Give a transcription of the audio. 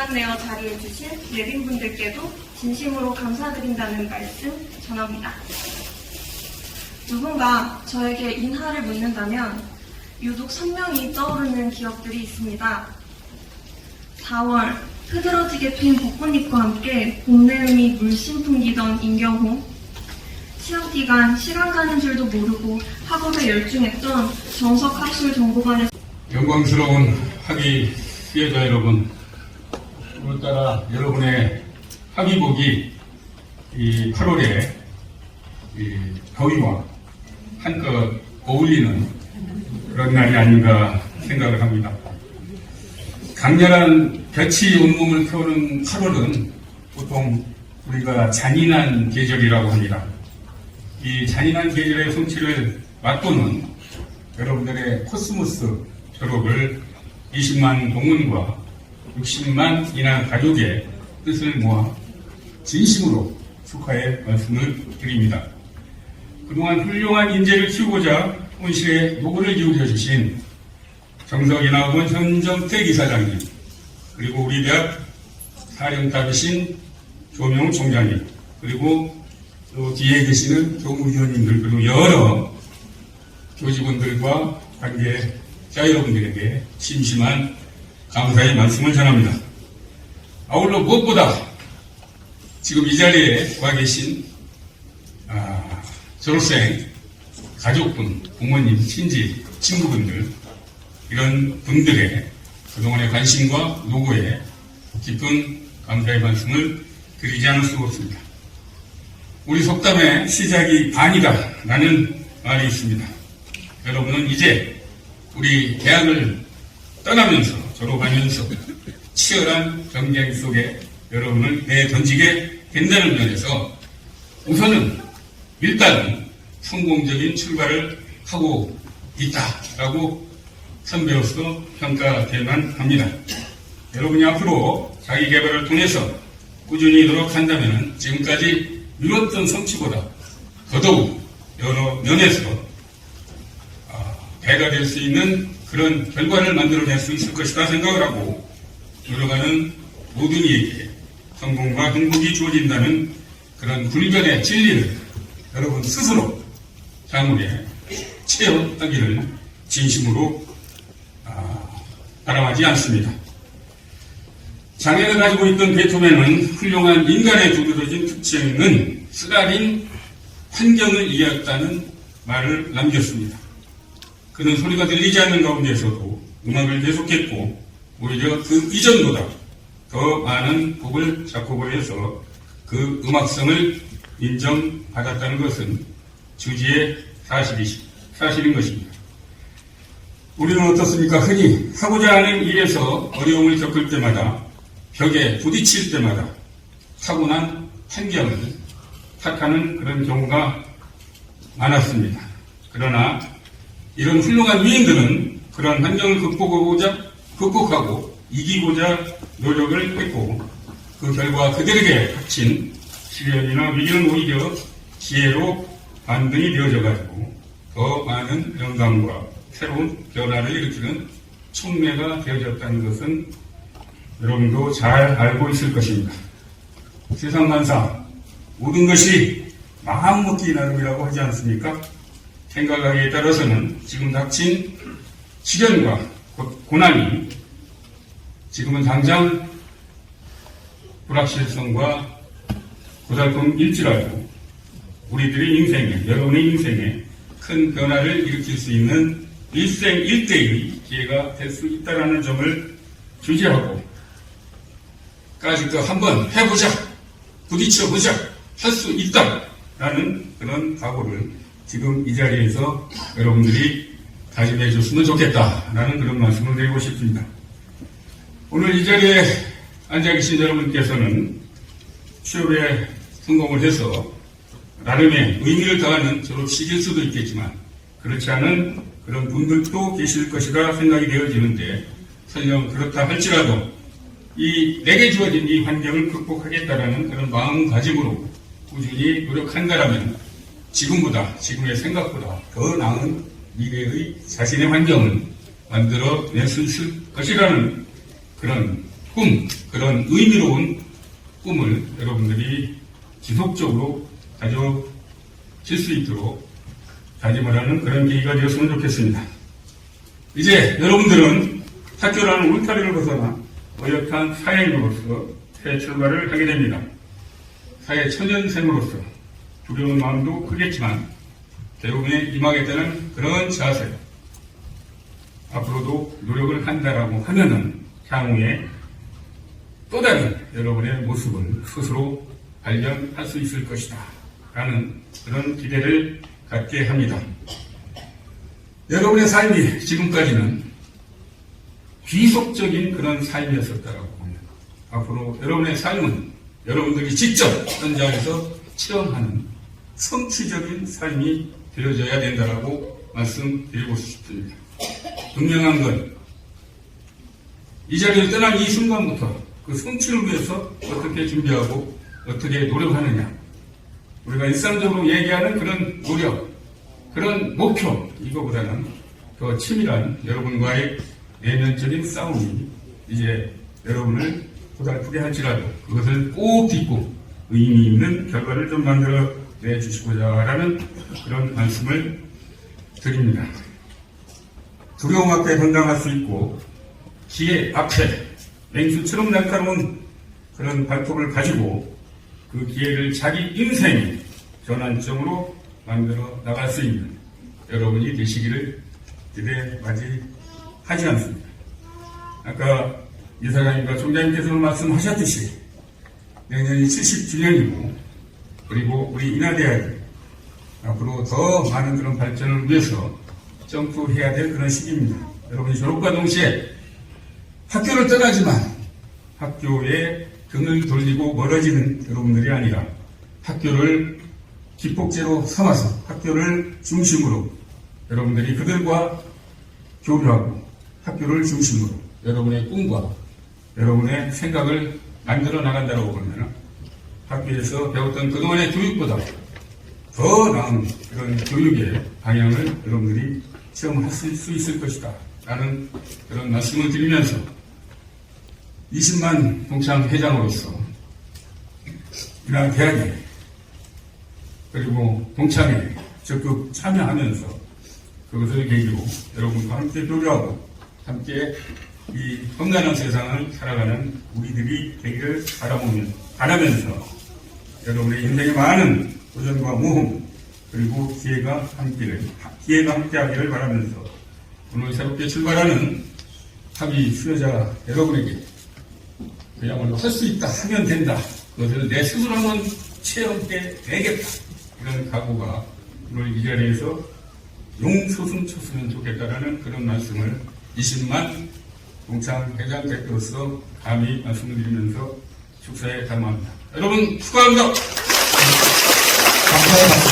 시간 내어 자리해 주신 예빈 분들께도 진심으로 감사드린다는 말씀 전합니다. 누군가 저에게 인하를 묻는다면 유독 선명히 떠오르는 기억들이 있습니다. 4월 흐드러지게 핀 벚꽃잎과 함께 봄내음이 물씬 풍기던 임경호 시험 기간 시간 가는 줄도 모르고 학업에 열중했던 정석학술 정보관의 영광스러운 학위 수혜자 여러분, 오늘따라 여러분의 학위복이 이 8월에 이 더위와 한껏 어울리는 그런 날이 아닌가 생각을 합니다. 강렬한 볕이 온몸을 태우는 8월은 보통 우리가 잔인한 계절이라고 합니다. 이 잔인한 계절의 성취를 맛보는 여러분들의 코스모스 졸업을 20만 동문과 60만 이나 가족의 뜻을 모아 진심으로 축하의 말씀을 드립니다. 그동안 훌륭한 인재를 키우고자 온실에 노고를 기울여 주신 정석이나원 현정택 이사장님 그리고 우리 대학 사령탑이신 조명 총장님 그리고 또 뒤에 계시는 교무위원님들 그리고 여러 교직원들과 관계자 여러분들에게 심심한 감사의 말씀을 전합니다. 아울러 무엇보다 지금 이 자리에 와 계신 아, 졸업생, 가족분, 부모님, 친지, 친구분들 이런 분들의 그동안의 관심과 노고에 깊은 감사의 말씀을 드리지 않을 수가 없습니다. 우리 속담에 시작이 반이다 라는 말이 있습니다. 여러분은 이제 우리 대학을 떠나면서 졸업하면서 치열한 경쟁 속에 여러분을 내던지게 된다는 면에서 우선은 일단은 성공적인 출발을 하고 있다라고 선배로서 평가되만 합니다. 여러분이 앞으로 자기 개발을 통해서 꾸준히 노력한다면 지금까지 이뤘던 성취보다 더더욱 여러 면에서 아, 배가 될 수 있는 그런 결과를 만들어낼 수 있을 것이다 생각을 하고 노력하는 모든 이에게 성공과 행복이 주어진다는 그런 불변의 진리를 여러분 스스로 향후에 체험하기를 진심으로 아, 바람하지 않습니다. 장애를 가지고 있던 베토벤은 훌륭한 인간에 두드러진 특징은 쓰라린 환경을 이해했다는 말을 남겼습니다. 그는 소리가 들리지 않는 가운데서도 음악을 계속했고 오히려 그 이전보다 더 많은 곡을 작곡을 해서 그 음악성을 인정받았다는 것은 주지의 사실이, 사실인 것입니다. 우리는 어떻습니까? 흔히 하고자 하는 일에서 어려움을 겪을 때마다 벽에 부딪힐 때마다 타고난 환경을 탓하는 그런 경우가 많았습니다. 그러나 이런 훌륭한 위인들은 그런 환경을 극복하고자, 극복하고 이기고자 노력을 했고 그 결과 그들에게 닥친 시련이나 위기는 오히려 기회로 반등이 되어져 가지고 더 많은 영감과 새로운 변화를 일으키는 촉매가 되어졌다는 것은 여러분도 잘 알고 있을 것입니다. 세상 만사 모든 것이 마음 먹기 나름이라고 하지 않습니까? 생각하기에 따라서는 지금 닥친 시련과 고- 고난이 지금은 당장 불확실성과 고달픔일지라도 우리들의 인생에, 여러분의 인생에 큰 변화를 일으킬 수 있는 일생 일대의 기회가 될 수 있다는 점을 주지하고 까짓거 한번 해보자, 부딪혀보자, 할 수 있다라는 그런 각오를 지금 이 자리에서 여러분들이 다짐해 줬으면 좋겠다라는 그런 말씀을 드리고 싶습니다. 오늘 이 자리에 앉아 계신 여러분께서는 취업에 성공을 해서 나름의 의미를 더하는 졸업식일 수도 있겠지만 그렇지 않은 그런 분들도 계실 것이라 생각이 되어지는데 설령 그렇다 할지라도 이 내게 주어진 이 환경을 극복하겠다라는 그런 마음가짐으로 꾸준히 노력한다라면 지금보다 지금의 생각보다 더 나은 미래의 자신의 환경을 만들어낼 수 있을 것이라는 그런 꿈, 그런 의미로운 꿈을 여러분들이 지속적으로 가져질 수 있도록 다짐을 하는 그런 계기가 되었으면 좋겠습니다. 이제 여러분들은 학교라는 울타리를 벗어나 어엿한 사회인으로서 새 출발을 하게 됩니다. 사회 초년생으로서 두려운 마음도 크겠지만 대우에 임하겠다는 그런 자세 앞으로도 노력을 한다라고 하면은 향후에 또 다른 여러분의 모습을 스스로 발견할 수 있을 것이다. 라는 그런 기대를 갖게 합니다. 여러분의 삶이 지금까지는 귀속적인 그런 삶이었었다라고 봅니다. 앞으로 여러분의 삶은 여러분들이 직접 현장에서 체험하는 성취적인 삶이 되어져야 된다라고 말씀드리고 싶습니다. 분명한 건 이 자리를 떠난 이 순간부터 그 성취를 위해서 어떻게 준비하고 어떻게 노력하느냐. 우리가 일상적으로 얘기하는 그런 노력, 그런 목표, 이거보다는 더 치밀한 여러분과의 내면적인 싸움이 이제 여러분을 고달프게 할지라도 그것을 꼭 딛고 의미 있는 결과를 좀 만들어 내주시고자 하는 그런 말씀을 드립니다. 두려움 앞에 건강할 수 있고 기회 앞에 맹수처럼 날카로운 그런 발톱을 가지고 그 기회를 자기 인생의 전환점으로 만들어 나갈 수 있는 여러분이 되시기를 기대하지 하지 않습니다. 아까 이사장님과 총장님께서 말씀하셨듯이 내년이 70주년이고 그리고 우리 인하대학이 앞으로 더 많은 그런 발전을 위해서 점프해야 될 그런 시기입니다. 여러분이 졸업과 동시에 학교를 떠나지만 학교에 등을 돌리고 멀어지는 여러분들이 아니라 학교를 기폭제로 삼아서 학교를 중심으로 여러분들이 그들과 교류하고 학교를 중심으로 여러분의 꿈과 여러분의 생각을 만들어 나간다고 보면 학교에서 배웠던 그동안의 교육보다 더 나은 그런 교육의 방향을 여러분들이 체험하실 수 있을 것이다. 라는 그런 말씀을 드리면서 20만 동창 회장으로서 이날 대학에 그리고 동창에 적극 참여하면서 그것을 계기로 여러분과 함께 교류하고 함께 이 건강한 세상을 살아가는 우리들이 되기를 바라보며 바라면서 여러분의 인생에 많은 도전과 모험 그리고 기회가 함께를 기회가 함께하기를 바라면서 오늘 새롭게 출발하는 합의 수여자 여러분에게 그야말로 할 수 있다 하면 된다 그것을 내 스스로 한번 체험해 내겠다 이런 각오가 오늘 이 자리에서 용소승 쳤으면 좋겠다라는 그런 말씀을 20만 동창 회장 대표로서 감히 말씀을 드리면서 축사에 담합니다. 여러분 축하합니다. 감사합니다.